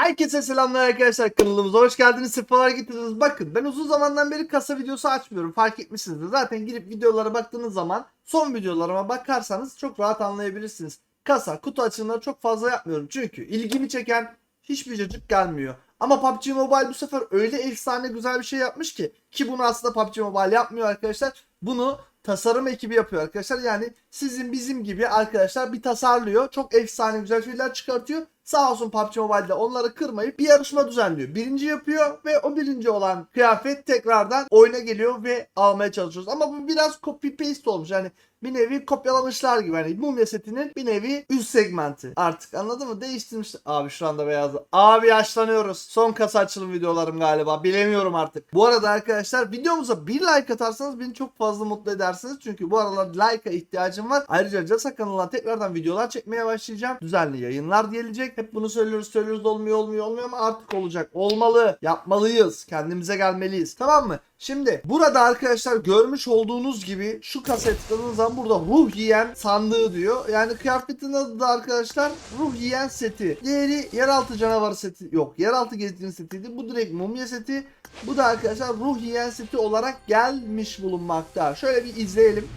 Herkese selamlar arkadaşlar kanalımıza hoş geldiniz sefalar getirdiniz. Bakın ben uzun zamandan beri kasa videosu açmıyorum fark etmişsinizdir. Zaten girip videolara baktığınız zaman son videolarıma bakarsanız çok rahat anlayabilirsiniz. Kasa kutu açılımları çok fazla yapmıyorum çünkü ilgimi çeken hiçbir cacık gelmiyor. Ama PUBG Mobile bu sefer öyle efsane güzel bir şey yapmış ki ki bunu aslında PUBG Mobile yapmıyor arkadaşlar. Bunu tasarım ekibi yapıyor arkadaşlar. Yani sizin bizim gibi arkadaşlar bir tasarlıyor. Çok efsane güzel şeyler çıkartıyor. Sağ olsun PUBG Mobile'de onları kırmayıp bir yarışma düzenliyor. Birinci yapıyor ve o birinci olan kıyafet tekrardan oyuna geliyor ve almaya çalışıyoruz. Ama bu biraz copy paste olmuş. Yani bir nevi kopyalamışlar gibi. Hani mumya setinin bir nevi üst segmenti. Artık anladın mı? Değiştirmişler. Abi şu anda beyazlı. Abi yaşlanıyoruz. Son kasa açılım videolarım galiba. Bilemiyorum artık. Bu arada arkadaşlar videomuza bir like atarsanız beni çok fazla mutlu edersiniz. Çünkü bu aralar like'a ihtiyacım var. Ayrıca Casa kanalına tekrardan videolar çekmeye başlayacağım. Düzenli yayınlar gelecek. Hep bunu söylüyoruz söylüyoruz olmuyor olmuyor olmuyor ama artık olacak. Olmalı. Yapmalıyız. Kendimize gelmeliyiz. Tamam mı? Şimdi burada arkadaşlar görmüş olduğunuz gibi şu tıkladığınız zaman burada ruh yiyen sandığı diyor. Yani kıyafetin adı da arkadaşlar ruh yiyen seti. Diğeri yeraltı canavarı seti. Yok yeraltı gezgin setiydi. Bu direkt mumya seti. Bu da arkadaşlar ruh yiyen seti olarak gelmiş bulunmakta. Şöyle bir izleyelim.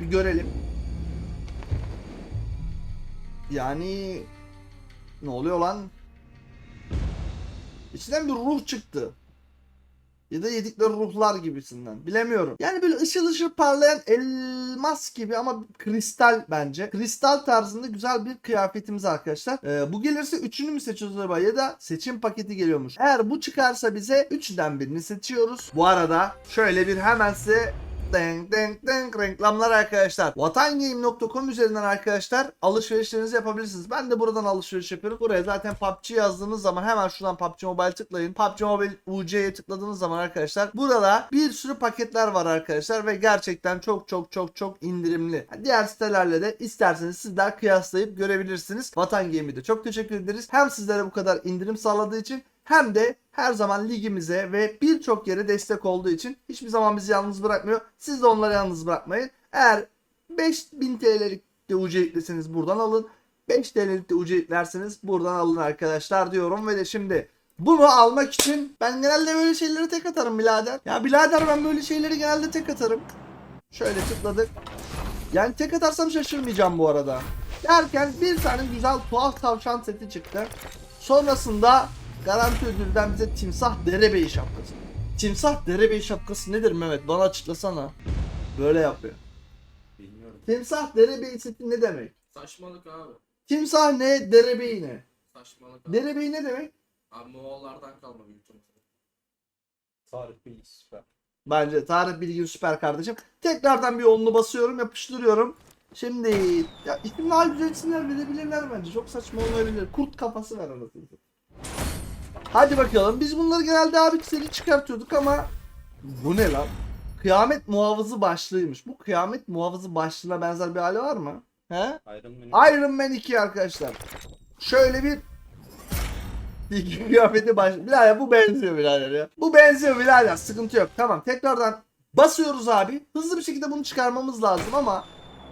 Bir görelim. Yani ne oluyor lan? İçinden bir ruh çıktı. Ya da yedikleri ruhlar gibisinden. Bilemiyorum. Yani böyle ışıl ışıl parlayan elmas gibi ama kristal bence. Kristal tarzında güzel bir kıyafetimiz arkadaşlar. Ee, bu gelirse üçünü mü seçiyoruz acaba ya da seçim paketi geliyormuş. Eğer bu çıkarsa bize üçünden birini seçiyoruz. Bu arada şöyle bir hemen size Deng deng deng reklamlar arkadaşlar. Vatangame.com üzerinden arkadaşlar alışverişlerinizi yapabilirsiniz. Ben de buradan alışveriş yapıyorum. Buraya zaten PUBG yazdığınız zaman hemen şuradan PUBG Mobile tıklayın. PUBG Mobile UC'ye tıkladığınız zaman arkadaşlar burada bir sürü paketler var arkadaşlar ve gerçekten çok çok çok çok indirimli. Diğer sitelerle de isterseniz sizler kıyaslayıp görebilirsiniz. Vatangame'e de çok teşekkür ederiz. Hem sizlere bu kadar indirim sağladığı için hem de her zaman ligimize ve birçok yere destek olduğu için hiçbir zaman bizi yalnız bırakmıyor. Siz de onları yalnız bırakmayın. Eğer 5000 TL'lik de UC yükleseniz buradan alın. 5 TL'lik de UC yüklerseniz buradan alın arkadaşlar diyorum. Ve de şimdi bunu almak için ben genelde böyle şeyleri tek atarım birader. Ya birader ben böyle şeyleri genelde tek atarım. Şöyle tıkladık. Yani tek atarsam şaşırmayacağım bu arada. Derken bir tane güzel tuhaf tavşan seti çıktı. Sonrasında garanti ödülden bize timsah derebeyi şapkası. Timsah derebeyi şapkası nedir Mehmet? Bana açıklasana. Böyle yapıyor. Bilmiyorum. Timsah derebeyi seti ne demek? Saçmalık abi. Timsah ne? Derebeyi ne? Saçmalık abi. Derebeyi ne demek? Abi Moğollardan kalma büyük. Tarih bilgisi süper. Bence tarih bilgin süper kardeşim. Tekrardan bir onlu basıyorum, yapıştırıyorum. Şimdi ya isim daha güzel isimler verebilirler bence. Çok saçma olmayabilir. Kurt kafası ver anasını. Hadi bakalım. Biz bunları genelde abi seri çıkartıyorduk ama bu ne lan? Kıyamet muhafızı başlığıymış. Bu kıyamet muhafızı başlığına benzer bir hali var mı? He? Iron Man. Iron Man 2 arkadaşlar. Şöyle bir bir kıyafeti baş... Birader bu benziyor birader ya. Bu benziyor birader sıkıntı yok. Tamam tekrardan basıyoruz abi. Hızlı bir şekilde bunu çıkarmamız lazım ama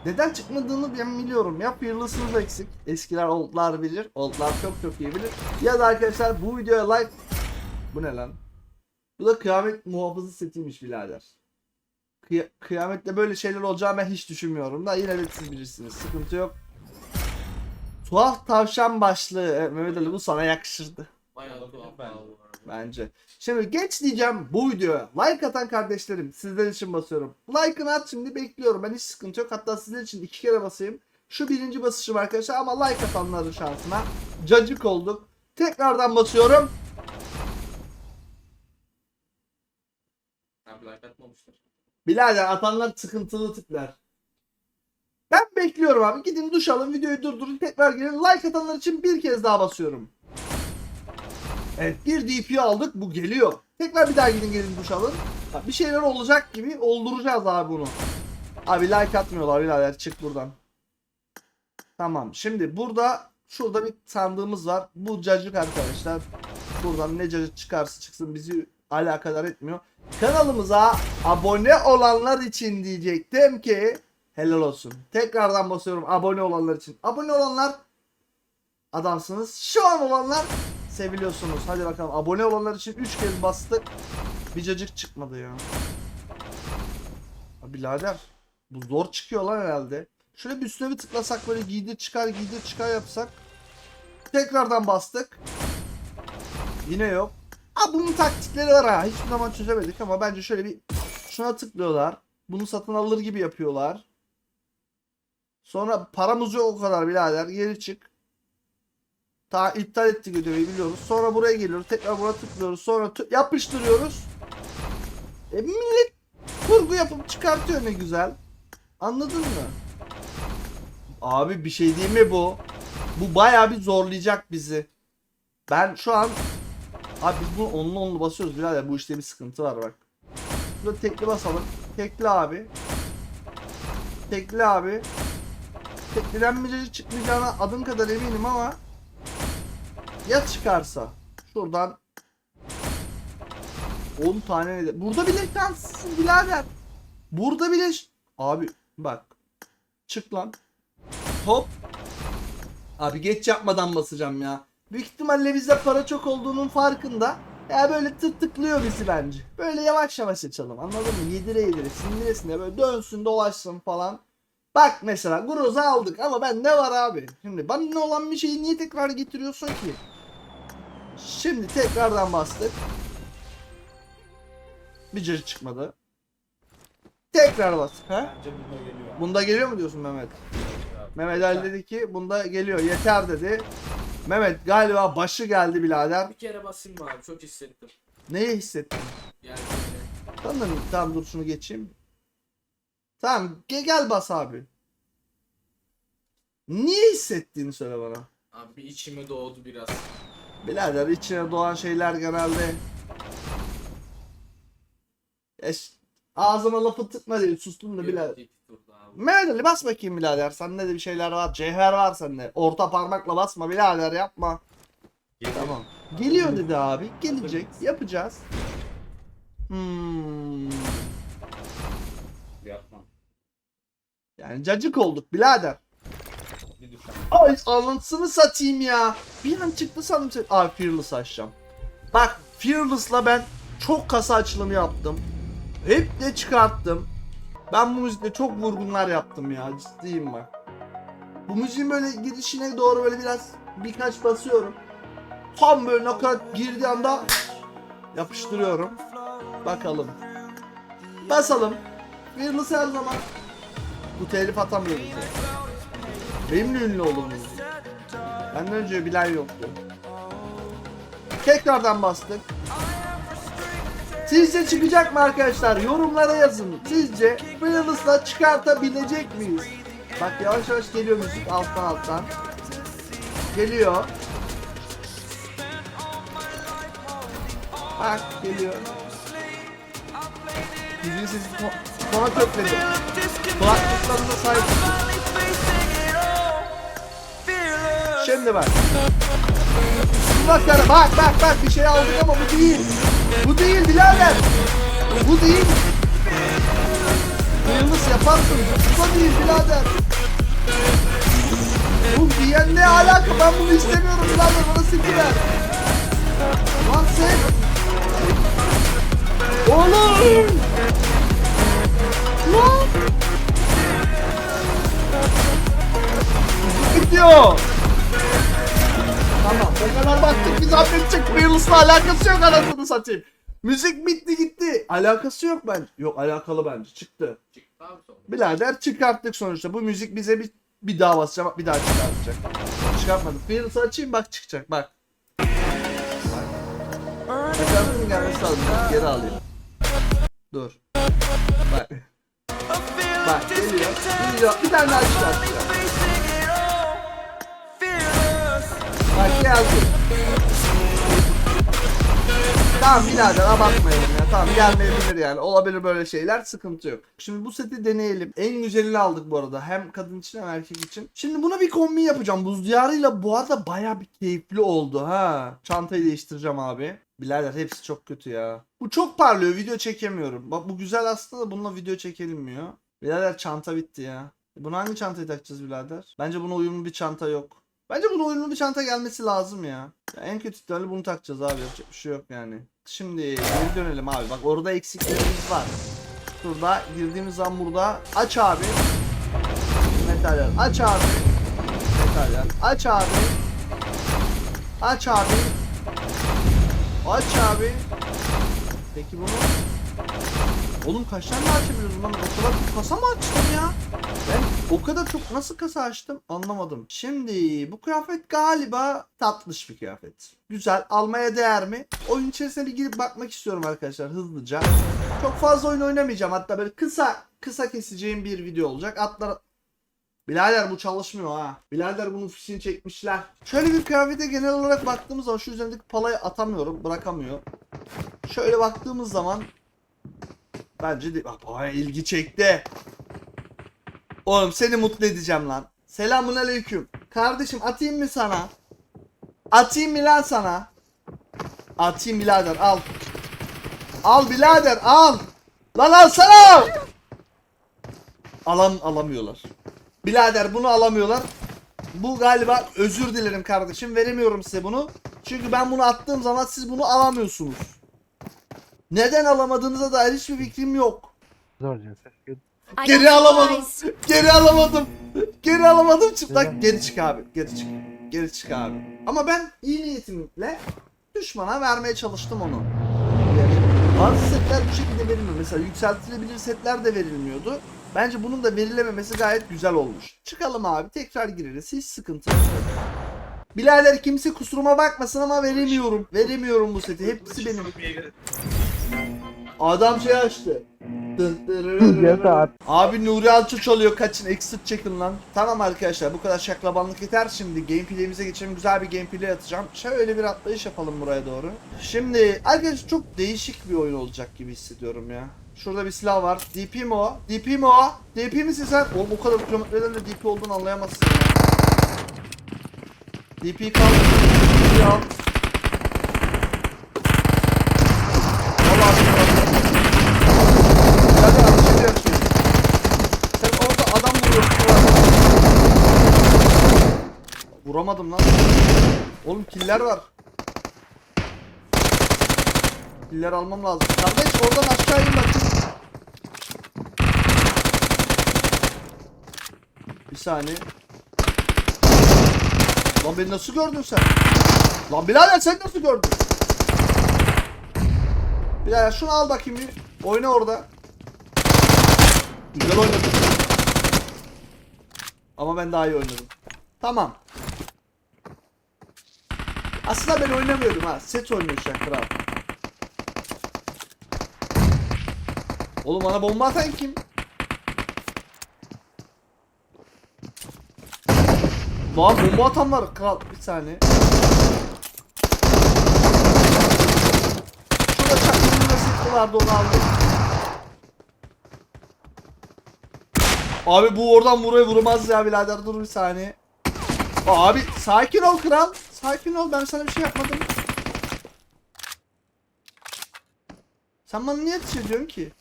neden çıkmadığını ben biliyorum. Ya fearless'ınız eksik. Eskiler oldlar bilir. Oldlar çok çok iyi bilir. Ya da arkadaşlar bu videoya like... Bu ne lan? Bu da kıyamet muhafızı setiymiş birader. Kıya- kıyamette böyle şeyler olacağını ben hiç düşünmüyorum da yine de siz bilirsiniz. Sıkıntı yok. Tuhaf tavşan başlığı. Mehmet Ali bu sana yakışırdı. Bayağı tuhaf bence. Bence. Şimdi geç diyeceğim bu videoya. Like atan kardeşlerim sizler için basıyorum. Like'ını at şimdi bekliyorum. Ben hiç sıkıntı yok. Hatta sizler için iki kere basayım. Şu birinci basışım arkadaşlar ama like atanların şansına. Cacık olduk. Tekrardan basıyorum. Abi like atmamışlar. Birader atanlar sıkıntılı tipler. Ben bekliyorum abi. Gidin duş alın, videoyu durdurun, tekrar gelin. Like atanlar için bir kez daha basıyorum. Evet, bir DP aldık. Bu geliyor. Tekrar bir daha gidin gelin duş alın. Bir şeyler olacak gibi olduracağız abi bunu. Abi like atmıyorlar birader. Çık buradan. Tamam. Şimdi burada şurada bir sandığımız var. Bu cacık arkadaşlar. Buradan ne cacık çıkarsa çıksın bizi alakadar etmiyor. Kanalımıza abone olanlar için diyecektim ki helal olsun. Tekrardan basıyorum abone olanlar için. Abone olanlar adamsınız. Şu an olanlar seviliyorsunuz. Hadi bakalım abone olanlar için 3 kez bastık. Bir cacık çıkmadı ya. Abi birader bu zor çıkıyor lan herhalde. Şöyle bir üstüne bir tıklasak böyle giydir çıkar giydir çıkar yapsak. Tekrardan bastık. Yine yok. Aa bunun taktikleri var ha. Hiçbir zaman çözemedik ama bence şöyle bir şuna tıklıyorlar. Bunu satın alır gibi yapıyorlar. Sonra paramız yok o kadar birader. Geri çık. Ta iptal ettik ödemeyi biliyoruz. Sonra buraya geliyoruz. Tekrar buraya tıklıyoruz. Sonra tı- yapıştırıyoruz. E millet kurgu yapıp çıkartıyor ne güzel. Anladın mı? Abi bir şey değil mi bu? Bu bayağı bir zorlayacak bizi. Ben şu an Abi biz bunu onlu onlu basıyoruz birader. Bu işte bir sıkıntı var bak. Burada tekli basalım. Tekli abi. Tekli abi. Teklilenmeyeceği çıkmayacağına adım kadar eminim ama ya çıkarsa şuradan 10 tane de burada bile şanslısın birader. Burada bile abi bak çık lan. Hop. Abi geç yapmadan basacağım ya. Büyük ihtimalle bizde para çok olduğunun farkında. Ya böyle tık tıklıyor bizi bence. Böyle yavaş yavaş açalım anladın mı? Yedire yedire sindire sindire böyle dönsün dolaşsın falan. Bak mesela Groz'u aldık ama ben ne var abi? Şimdi bana ne olan bir şeyi niye tekrar getiriyorsun ki? Şimdi tekrardan bastık. Bir cacı çıkmadı. Tekrar bastık. Ha? Bence bunda geliyor. abi. Bunda geliyor mu diyorsun Mehmet? Mehmet Ali dedi ki bunda geliyor yeter dedi. Mehmet galiba başı geldi birader. Bir kere basayım mı abi? Çok hissettim. Neyi hissettin? Yani böyle. Tamam, tamam dur şunu geçeyim. Tamam gel, gel bas abi. Niye hissettiğini söyle bana. Abi içime doğdu biraz. Birader içine doğan şeyler genelde Eş, ağzıma lafı tıkma değil sustum da birader. Ali bas bakayım birader. Sende de bir şeyler var. Cevher var sende. Orta parmakla basma birader yapma. Geliyor. Tamam. Geliyor dedi abi. Gelecek. Yapacağız. Hmm. Yani cacık olduk birader. Ay anlatısını satayım ya. Bir an çıktı sandım. Abi Fearless açacağım. Bak Fearless'la ben çok kasa açılımı yaptım. Hep de çıkarttım. Ben bu müzikle çok vurgunlar yaptım ya. Ciddiyim bak. Bu müziğin böyle girişine doğru böyle biraz birkaç basıyorum. Tam böyle nakarat girdiği anda yapıştırıyorum. Bakalım. Basalım. Fearless her zaman bu telif atamıyoruz ya. Benimle ünlü olur mu? Benden önce bilen yoktu. Tekrardan bastık. Sizce çıkacak mı arkadaşlar? Yorumlara yazın. Sizce Fearless'la çıkartabilecek miyiz? Bak yavaş yavaş geliyor müzik alttan alttan. Geliyor. Bak geliyor. Müziğin sesi kökledi. Kulaklıklarınıza sahip çıkın. Şimdi bak. Bak bak bak bak bak bir şey aldık ama bu değil. Bu değil birader. Bu değil. Yıldız yaparsın. Bu değil birader. Bu diyen ne alaka ben bunu istemiyorum birader bana silgi ver. Lan sen. Oğlum. Lan. Gidiyor. Tamam o kadar baktık biz halledecek. Fearless'la alakası yok anasını satayım. Müzik bitti gitti. Alakası yok bence. Yok alakalı bence çıktı. Çıktı. Birader çıkarttık sonuçta. Bu müzik bize bir, bir daha basacak bir daha çıkartacak. Çıkartmadık. Fearless'ı açayım bak çıkacak bak. Çıkartın gelmesi lazım. Geri alayım. Dur. Bak. Bak geliyor. Geliyor. Bir daha çıkartacak. Bak geldi. Tamam birader abartmayalım ya. Tamam gelmeyebilir yani. Olabilir böyle şeyler sıkıntı yok. Şimdi bu seti deneyelim. En güzelini aldık bu arada. Hem kadın için hem erkek için. Şimdi buna bir kombin yapacağım. Buz diyarıyla bu arada baya bir keyifli oldu ha. Çantayı değiştireceğim abi. Birader hepsi çok kötü ya. Bu çok parlıyor. Video çekemiyorum. Bak bu güzel aslında da bununla video çekilmiyor. Birader çanta bitti ya. Bunu hangi çantayı takacağız birader? Bence buna uyumlu bir çanta yok. Bence buna uyumlu bir çanta gelmesi lazım ya. ya en kötü ihtimalle bunu takacağız abi yapacak bir şey yok yani. Şimdi geri dönelim abi bak orada eksiklerimiz var. Şurada girdiğimiz zaman burada aç abi. Metaller aç abi. Metaller aç abi. Aç abi. Aç abi. Peki bunu Oğlum kaç tane açabiliyoruz lan? O kadar çok kasa mı açtım ya? Ben o kadar çok nasıl kasa açtım anlamadım. Şimdi bu kıyafet galiba tatlış bir kıyafet. Güzel. Almaya değer mi? Oyun içerisine bir girip bakmak istiyorum arkadaşlar hızlıca. Çok fazla oyun oynamayacağım. Hatta böyle kısa kısa keseceğim bir video olacak. Atlar Bilader bu çalışmıyor ha. Bilader bunun fişini çekmişler. Şöyle bir kıyafete genel olarak baktığımız zaman şu üzerindeki palayı atamıyorum. Bırakamıyor. Şöyle baktığımız zaman Bence de bayağı ilgi çekti. Oğlum seni mutlu edeceğim lan. Selamun aleyküm. Kardeşim atayım mı sana? Atayım mı lan sana? Atayım birader al. Al birader al. Lan alsana. Alam alamıyorlar. Birader bunu alamıyorlar. Bu galiba özür dilerim kardeşim. Veremiyorum size bunu. Çünkü ben bunu attığım zaman siz bunu alamıyorsunuz. Neden alamadığınıza dair hiçbir fikrim yok. Zor. I Geri alamadım. Geri alamadım. Geri alamadım çıplak. Geri çık abi. Geri çık. Geri çık abi. Ama ben iyi niyetimle düşmana vermeye çalıştım onu. Bazı setler bu şekilde verilmiyor. Mesela yükseltilebilir setler de verilmiyordu. Bence bunun da verilememesi gayet güzel olmuş. Çıkalım abi tekrar gireriz. Hiç sıkıntı yok. Bilader kimse kusuruma bakmasın ama veremiyorum. Veremiyorum bu seti. Hepsi benim. Adam şey açtı. Abi Nuri Alço çalıyor kaçın exit çekin lan. Tamam arkadaşlar bu kadar şaklabanlık yeter şimdi gameplay'imize geçelim güzel bir gameplay atacağım. Şöyle bir atlayış yapalım buraya doğru. Şimdi arkadaşlar çok değişik bir oyun olacak gibi hissediyorum ya. Şurada bir silah var. DP mi o? DP mi o? DP misin sen? Oğlum o kadar kilometreden de DP olduğunu anlayamazsın ya. DP kal. DP al. Allah aşkına. Hadi abi şey yapayım. Sen orada adam vuruyorsun. Vuramadım lan. Oğlum killer var. Killer almam lazım. Kardeş oradan aşağı in bakayım. Bir saniye. Lan beni nasıl gördün sen? Lan birader sen nasıl gördün? Birader şunu al bakayım bir. Oyna orada. Güzel oynadın. Ama ben daha iyi oynadım. Tamam. Aslında ben oynamıyordum ha. Set oynuyor şu kral. Oğlum bana bomba atan kim? Lan bomba atan var kral. Bir saniye. Şurada çaktığımda seti vardı onu aldım. Abi bu oradan buraya vurmaz ya birader dur bir saniye. Abi sakin ol kral. Sakin ol ben sana bir şey yapmadım. Sen bana niye ateş ediyorsun ki?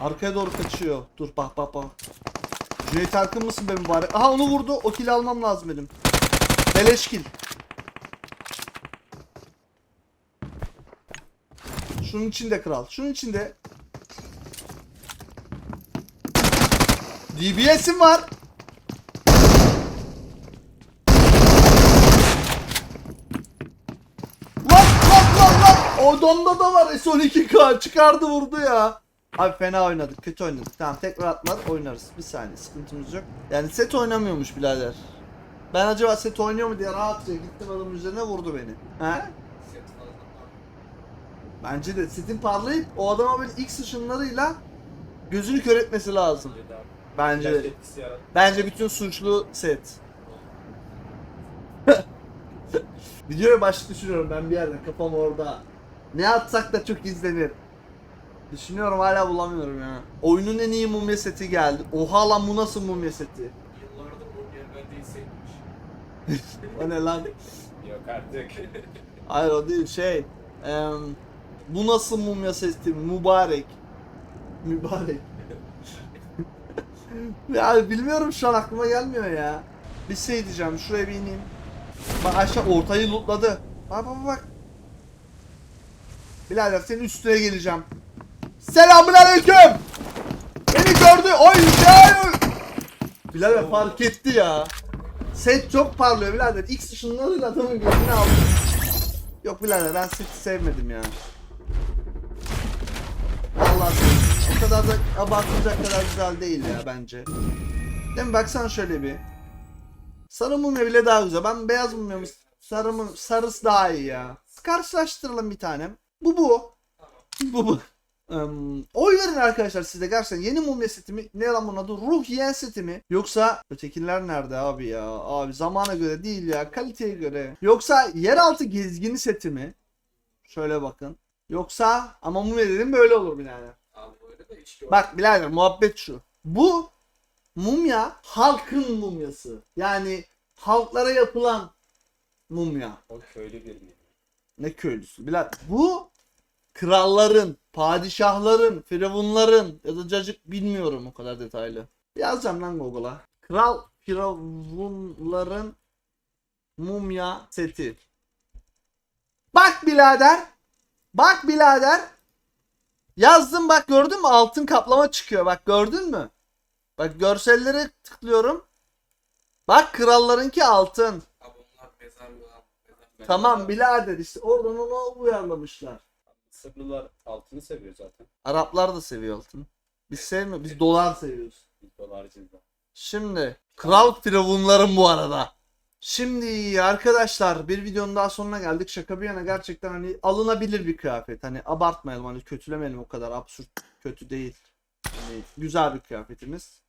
Arkaya doğru kaçıyor. Dur bak bak bak. Cüneyt Arkın mısın be mübarek? Aha onu vurdu. O kili almam lazım benim. Beleş kill. Şunun içinde kral. Şunun içinde. DBS'im var. Lan lan lan lan. Odamda da var S12K. Çıkardı vurdu ya. Abi fena oynadık. Kötü oynadık. Tamam tekrar atlar oynarız. Bir saniye sıkıntımız yok. Yani set oynamıyormuş birader. Ben acaba set oynuyor mu diye rahatça gittim adamın üzerine vurdu beni. He? Bence de setin parlayıp o adama böyle X ışınlarıyla gözünü kör etmesi lazım. Bence de. Bence bütün suçlu set. Videoya başlık düşünüyorum ben bir yerden kafam orada. Ne atsak da çok izlenir. Düşünüyorum hala bulamıyorum ya. Oyunun en iyi mumya seti geldi. Oha lan bu nasıl mumya seti? Yıllardır bu yer bende hissetmiş. O ne lan? Yok artık. Hayır o değil şey. em, bu nasıl mumya seti? Mübarek. Mübarek. ya bilmiyorum şu an aklıma gelmiyor ya. Bir şey diyeceğim şuraya bir ineyim. Bak aşağı ortayı lootladı. Bak bak bak. Birader senin üstüne geleceğim. Selamünaleyküm. Beni gördü. Oy ya. Birader fark etti ya. Set çok parlıyor birader. X ışınlarıyla adamın gözünü aldı. Yok birader ben seti sevmedim ya. Sevmedim. O kadar da abartılacak kadar güzel değil ya bence. Değil mi? Baksana şöyle bir. Sarı mumya bile daha güzel. Ben beyaz mumyamı sarı mum, sarısı daha iyi ya. Karşılaştıralım bir tanem. Bu bu. Bu bu. Em, oy verin arkadaşlar size gerçekten yeni mumya seti mi? Ne lan bunun adı? Ruh yiyen seti mi? Yoksa ötekiler nerede abi ya? Abi zamana göre değil ya. Kaliteye göre. Yoksa yeraltı gezgini seti mi? Şöyle bakın. Yoksa ama mumya dedim böyle olur bir tane. Abi böyle de hiç Bak birader muhabbet şu. Bu mumya halkın mumyası. Yani halklara yapılan mumya. O köylü bir? Ne köylüsü? Birader bu kralların, padişahların, firavunların ya da cacık bilmiyorum o kadar detaylı. Yazacağım lan Google'a. Kral firavunların mumya seti. Bak birader. Bak birader. Yazdım bak gördün mü? Altın kaplama çıkıyor. Bak gördün mü? Bak görsellere tıklıyorum. Bak krallarınki altın. Mezar- Tamam birader işte oradan onu uyarlamışlar. Mısırlılar altını seviyor zaten. Araplar da seviyor altın. Biz sevmiyoruz. Biz dolar seviyoruz. Biz dolarcıyız. Şimdi kral firavunların bu arada. Şimdi arkadaşlar bir videonun daha sonuna geldik. Şaka bir yana gerçekten hani alınabilir bir kıyafet. Hani abartmayalım hani kötülemeyelim o kadar absürt kötü değil. Hani güzel bir kıyafetimiz.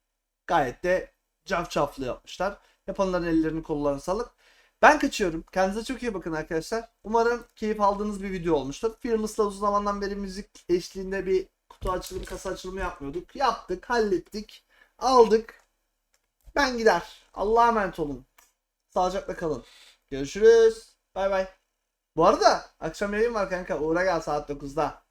Gayet de cafcaflı yapmışlar. Yapanların ellerini kollarını sağlık. Ben kaçıyorum. Kendinize çok iyi bakın arkadaşlar. Umarım keyif aldığınız bir video olmuştur. Fearless'la uzun zamandan beri müzik eşliğinde bir kutu açılımı, kasa açılımı yapmıyorduk. Yaptık, hallettik, aldık. Ben gider. Allah'a emanet olun. Sağlıcakla kalın. Görüşürüz. Bay bay. Bu arada akşam yayın var kanka. Uğra gel saat 9'da.